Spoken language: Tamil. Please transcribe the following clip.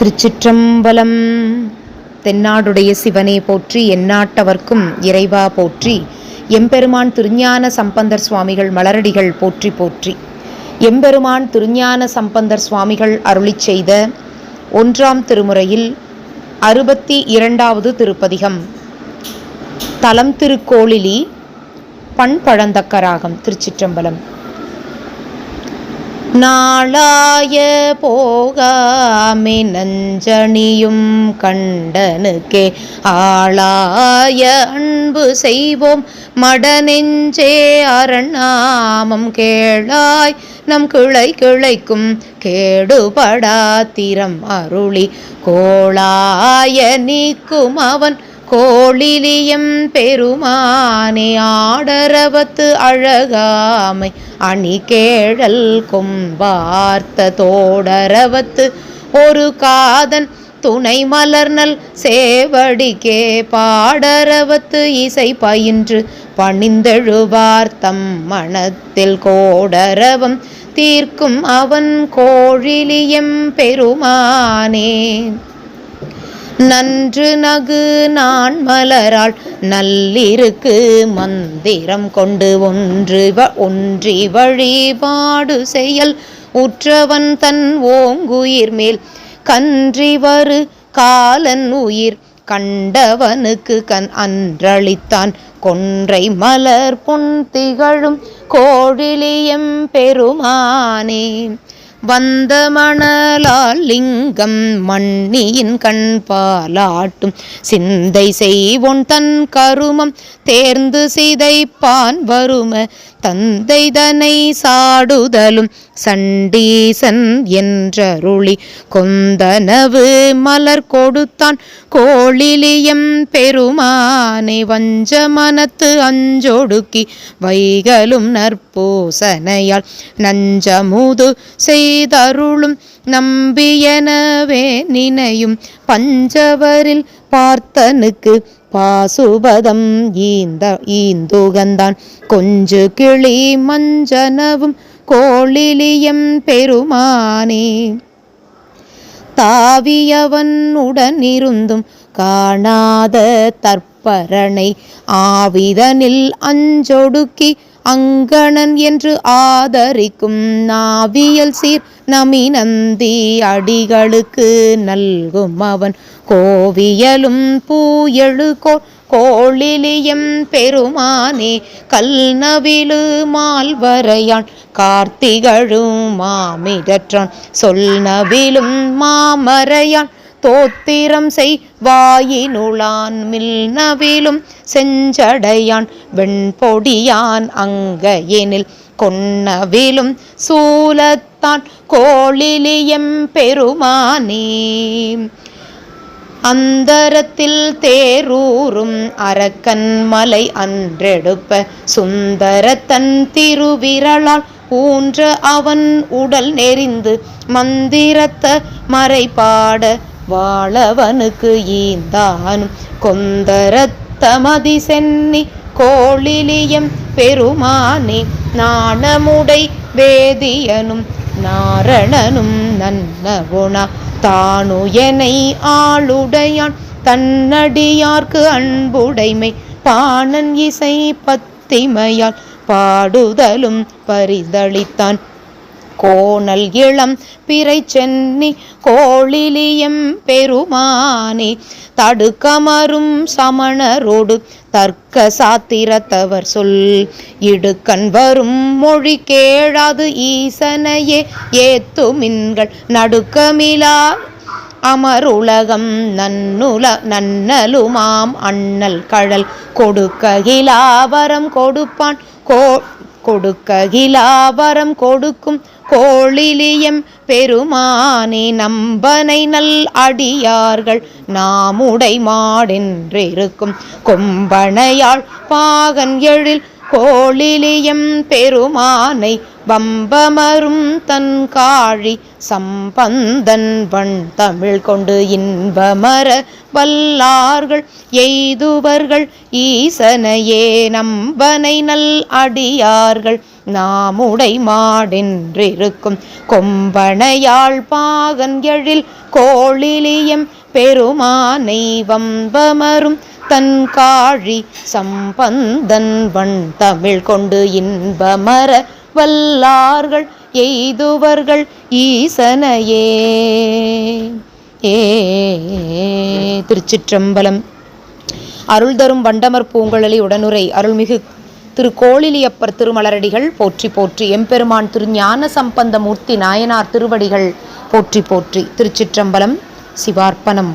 திருச்சிற்றம்பலம். தென்னாடுடைய சிவனே போற்றி எந்நாட்டவர்க்கும் இறைவா போற்றி எம்பெருமான் திருஞான சம்பந்தர் சுவாமிகள் மலரடிகள் போற்றி போற்றி. எம்பெருமான் திருஞான சம்பந்தர் சுவாமிகள் அருளிச் செய்த ஒன்றாம் திருமுறையில் அறுபத்தி இரண்டாவது திருப்பதிகம். தலம் திருக்கோளிலி பண்பழந்தக்கராகம் திருச்சிற்றம்பலம். நாளாய போகாமே நஞ்சணியும் கண்டனுக்கே. ஆளாய அன்பு செய்வோம் மடநெஞ்சே அரணாமம் கேளாய். நம் கிளை கிளைக்கும் கேடுபடாத்திரம் அருளி. கோளாய நீக்கும் அவன் கோளிலியம் பெருமானே ஆடரவத்து அழகாமை அணி கேழல் கொம்பார்த்த தோடரவத்து ஒரு காதன் துணை மலர்னல் சேவடிக்கே பாடரவத்து இசை பயின்று பணிந்தெழுவார்த்தம் மனத்தில் கோடரவம் தீர்க்கும் அவன் கோழிலியம் பெருமானே. நன்று நகு நான் மலரால் நல்லிருக்கு மந்திரம் கொண்டு ஒன்று வ- ஒன்றி வழிபாடு செயல். உற்றவன் தன் ஓங்குயிர் மேல் கன்றி வரு காலன் உயிர். கண்டவனுக்கு கண் அன்றளித்தான் கொன்றை மலர் பொன் திகழும் கோழிலியம் பெருமானே. வந்த மணலால் லிங்கம் மண்ணியின் கண் பாலாட்டும் சிந்தை செய்வோன் தன் கருமம் தேர்ந்து சிதைப்பான் வரும. தந்தைதனை சாடுதலும் சண்டீசன் என்றருளி கொந்தனவு மலர் கொடுத்தான் கோழிலியம் பெருமானை வஞ்ச மனத்து அஞ்சொடுக்கி வைகலும் நற்பூசனையால் நஞ்சமுது செய்தருளும் நம்பியனவே நினையும் பஞ்சவரில் பார்த்தனுக்கு பாசுபதம் ஈந்த ஈந்துகந்தான். கொஞ்சு கிளி மஞ்சனவும் கோழிலியம் பெருமானே. தாவியவன் உடனிருந்தும் காணாத தற்பரணை ஆவிதனில் அஞ்சொடுக்கி அங்கணன் என்று ஆதரிக்கும் நாவியல் சீர் நமி நந்தி அடிகளுக்கு நல்கும் அவன். கோவியலும் பூயெழுகோ கோழிலியம் பெருமானே கல்நவிலு மால்வரையான் கார்த்திகழும் மாமிடற்றான். சொல் நவிலும் மாமரையான் தோத்திரம் செய் வாயினுளான் மில்நவிலும் செஞ்சடையான் வெண்பொடியான் அங்கையெனில் கொன்னவிலும் சூலத்தான் கோழிலியம் பெருமானே. அந்தரத்தில் தேரூரும் அரக்கன் மலை அன்றெடுப்ப சுந்தரத்தன் திருவிரலால் ஊன்ற அவன் உடல் நெறிந்து மந்திரத்த மறைபாட வாழவனுக்கு ஈந்தானும் கொந்தரத்தமதி சென்னி கோளிலியம் பெருமானே நாணமுடை வேதியனும் நாரணனும் நன்னகுணா தானுயனை ஆளுடையான் தன்னடியார்க்கு அன்புடைமை பாணன் இசை பத்திமையால் பாடுதலும் பரிதளித்தான். கோணல் இளம் பிறை சென்னி கோழிலியம் பெருமானே தடுக்கமரும் சமணரோடு தர்க்க சாத்திரத்தவர் சொல். இடுக்கண் வரும் மொழி கேளாது ஈசனையே ஏத்துமின்கள் நடுக்கமிலா அமருலகம் நன்னுல நன்னலுமாம் அண்ணல் கழல் கொடுக்க இலாவரம் கொடுப்பான் கோ கொடுக்ககிலாபரம் கொடுக்கும் கோழிலியம் பெருமானே நம்பனை நல் அடியார்கள் நாமுடை மாடென்றிருக்கும் கொம்பனையாள் பாகன் எழில் கோழிலியம் பெருமானை வம்பமரும் தன் காழி சம்பந்தன் வண் தமிழ் கொண்டு இன்பமர வல்லார்கள் எய்துவர்கள் ஈசனையே நம்பனை நல் அடியார்கள் நாமுடை மாடென்றிருக்கும் கொம்பனையாள் பாகன் எழில் கோளிலியம் பெருமானை வம்பமரும் தன் காழி சம்பந்தன் வண் தமிழ் கொண்டு இன்பமர வல்லார்கள் எய்துவர்கள் ஈசனையே. ஏ திருச்சிற்றம்பலம். அருள் தரும் வண்டமர் பூங்குழலி உடனுரை அருள்மிகு திரு கோழிலியப்பர் திருமலரடிகள் போற்றி போற்றி. எம்பெருமான் திரு ஞான சம்பந்த மூர்த்தி நாயனார் திருவடிகள் போற்றி போற்றி. திருச்சிற்றம்பலம் சிவார்ப்பணம்.